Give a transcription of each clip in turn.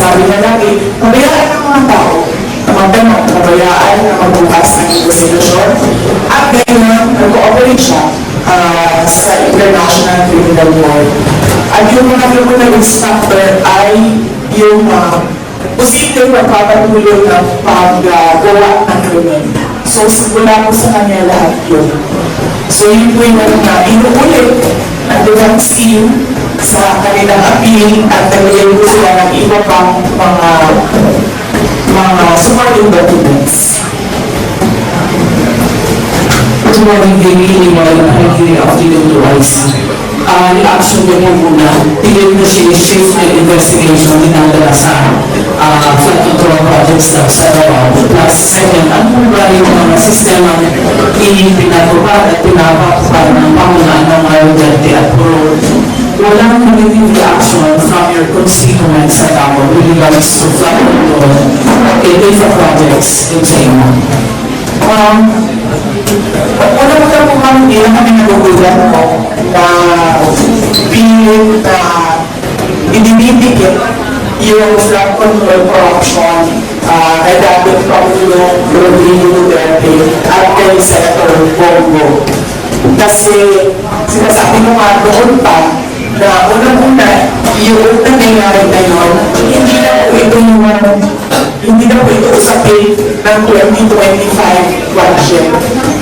sabi na lagi, pabayaan ng mga tao na magtanong, pabayaan na magbukas ng investigasyon at ganyan, nag-cooperate siya ah, sa International Criminal Court. At yung mga criminal instructor ay yung uh, posibleng magpapatuloy ng paggawa ng krimen. So, wala po sa kanya lahat yun. So, yun po yung na inuulit kanilang appeal at nagiging po sila ng iba pang mga mga supporting documents. Good morning, Jamie. Limon, Secretary of DWIC. Ah, reaction ko po muna, tigil na siya shift ng investigation dinadala sa ah, flood control projects ng sa Davao. Plus, second, ano ba yung mga sistema ipinatupad at pinapatupad ng pangunahan ng Marodente at Puro walang negative reaction from your constituents sa Davao with regards to flood control at IFA projects in China. Um, wala mo po kami, hindi lang kami nagugulat po na pilit na idinidikit yung flood control corruption uh, kay dating Pangulo Rodrigo Duterte at kay Senator Bongo. Kasi sinasabi ko nga doon pa na unang-una, yung nangyayari ngayon, hindi na po ito yung hindi na po ito usapin ng 2025 budget.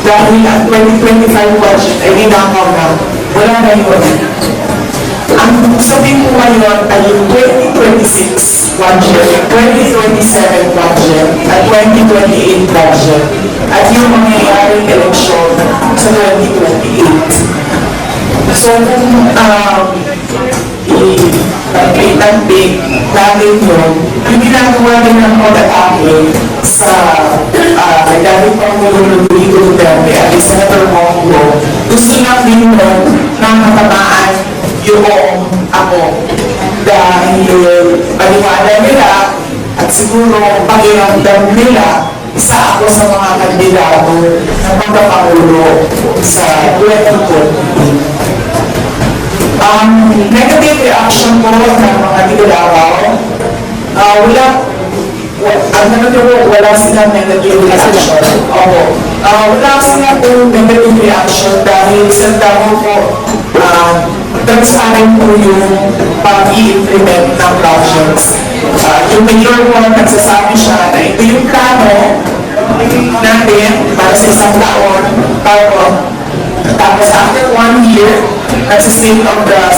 Dahil ang 2025 budget ay ninakaw na, wala na yun. Ang sabihin ko ngayon ay yung 2026 budget, 2027 budget, at 2028 budget, at yung mangyayaring eleksyon sa 2028. So, kung um, i-tampik natin yun, yung ginagawa din ng pag-atake sa uh, kay dating Pangulo Rodrigo Duterte at Senator Bongo, gusto lang din nun na matamaan yung ako. Dahil paniwala nila at siguro pakiramdam nila isa ako sa mga kandidato ng pagkapangulo sa 2028. Um, negative reaction po ng mga tigalawaw. Uh, wala, wa, ang negative po, wala silang negative reaction. Opo. Uh, wala silang po negative reaction dahil sa tao po, uh, transparent po yung pag-i-implement ng projects. Uh, yung mayor po nagsasabi siya na ito yung plano natin para sa isang taon. Tapos, tapos after one year, nasa state of the